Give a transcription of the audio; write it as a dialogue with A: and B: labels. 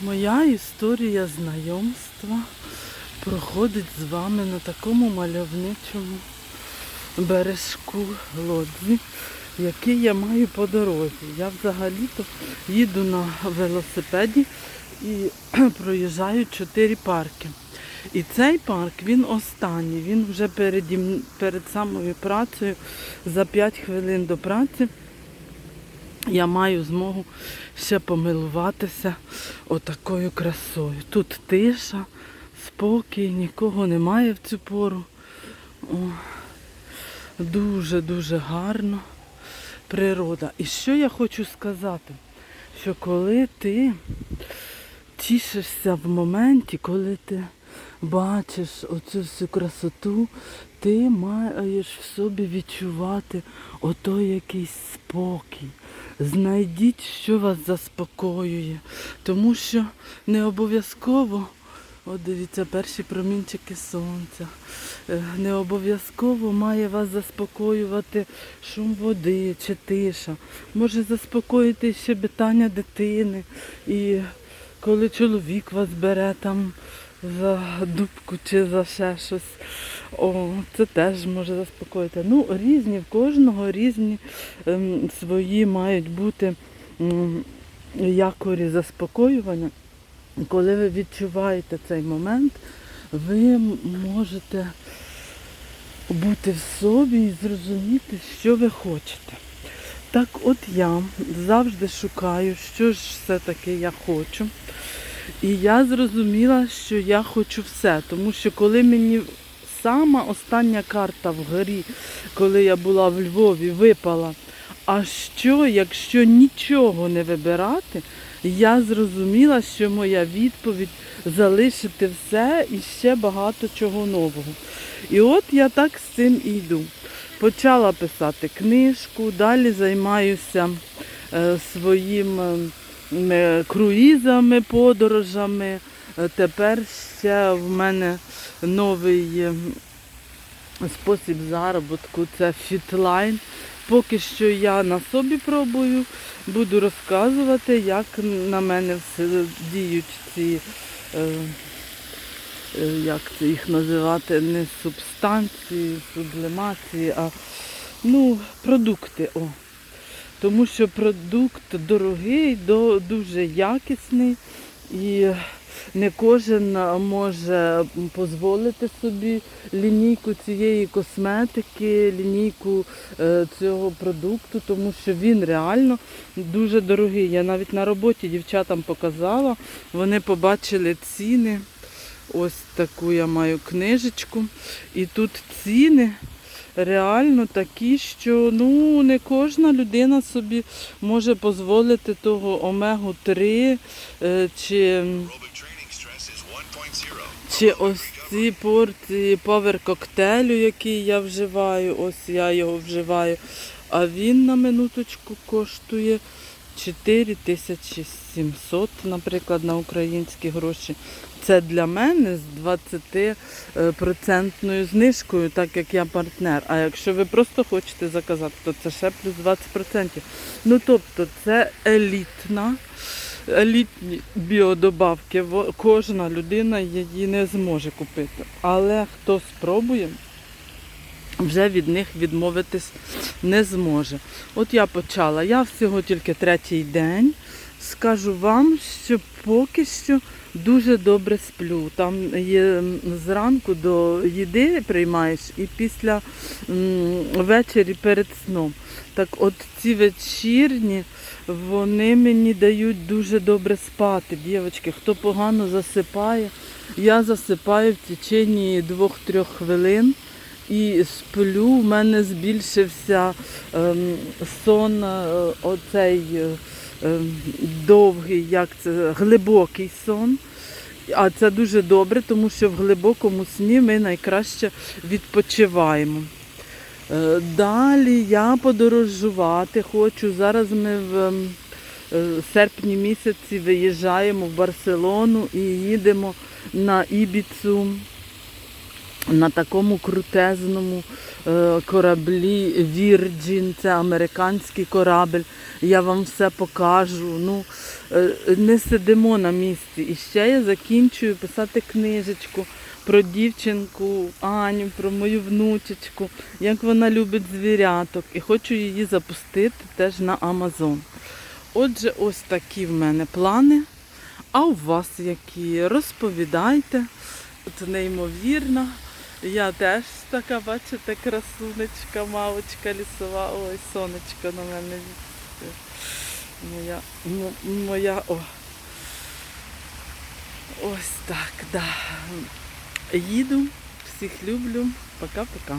A: Моя історія знайомства проходить з вами на такому мальовничому бережку лодзі, який я маю по дорозі. Я взагалі-то їду на велосипеді і проїжджаю чотири парки. І цей парк він останній. Він вже переді перед самою працею за 5 хвилин до праці я маю змогу ще помилуватися отакою красою. Тут тиша, спокій, нікого немає в цю пору. Дуже-дуже гарно природа. І що я хочу сказати? Що коли ти тішишся в моменті, коли ти бачиш оцю всю красоту, ти маєш в собі відчувати отой якийсь спокій. Знайдіть, що вас заспокоює. Тому що не обов'язково, от дивіться, перші промінчики сонця. Е, Не обов'язково має вас заспокоювати шум води чи тиша. Може заспокоїти ще битання дитини. І коли чоловік вас бере там за дубку чи за ще щось, о, це теж може заспокоїти. Ну, різні, в кожного різні ем, свої мають бути м, якорі заспокоювання. Коли ви відчуваєте цей момент, ви можете бути в собі і зрозуміти, що ви хочете. Так от я завжди шукаю, що ж все-таки я хочу. І я зрозуміла, що я хочу все. Тому що коли мені сама остання карта в горі, коли я була в Львові, випала. А що, якщо нічого не вибирати, я зрозуміла, що моя відповідь залишити все і ще багато чого нового. І от я так з цим і йду. Почала писати книжку, далі займаюся е, своїм е, круїзами, подорожами. Е, Тепер ще в мене новий е, спосіб заробітку це фітлайн. Поки що я на собі пробую, буду розказувати, як на мене діють ці, е, е, як це їх називати, не субстанції, сублімації, а ну, продукти. О. Тому що продукт дорогий, дуже якісний і не кожен може дозволити собі лінійку цієї косметики, лінійку е, цього продукту, тому що він реально дуже дорогий. Я навіть на роботі дівчатам показала, вони побачили ціни. Ось таку я маю книжечку. І тут ціни реально такі, що ну, не кожна людина собі може дозволити того омегу-3 е, чи.
B: Aerobic training stress is 1.0.
A: Чи ось ці порції повер коктейлю, який я вживаю, ось я його вживаю. А він на минуточку коштує 4700, наприклад, на українські гроші. Це для мене з 20% знижкою, так як я партнер. А якщо ви просто хочете заказати, то це ще плюс 20%. Ну тобто це елітна елітні біодобавки. Кожна людина її не зможе купити. Але хто спробує, вже від них відмовитись не зможе. От я почала. Я всього тільки третій день. Скажу вам, що поки що дуже добре сплю. Там є зранку до їди приймаєш і після ввечері перед сном. Так от ці вечірні, вони мені дають дуже добре спати, дівчатки. Хто погано засипає, я засипаю в течение 2-3 хвилин і сплю. У мене збільшився ем, сон, е, оцей е, ем, довгий, як це, глибокий сон. А це дуже добре, тому що в глибокому сні ми найкраще відпочиваємо. Е, Далі я подорожувати хочу. Зараз ми в ем, е, серпні місяці виїжджаємо в Барселону і їдемо на Ібіцу на такому крутезному е, кораблі Virgin, це американський корабль. Я вам все покажу. Ну, е, не сидимо на місці. І ще я закінчую писати книжечку про дівчинку Аню, про мою внучечку, як вона любить звіряток. І хочу її запустити теж на Амазон. Отже, ось такі в мене плани. А у вас які? Розповідайте. Це неймовірно. Я теж така, бачите, красунечка, мавочка лісова. Ой, сонечко на мене. Моя, моя, о. Ось так, да. Їду, всіх люблю. Пока-пока.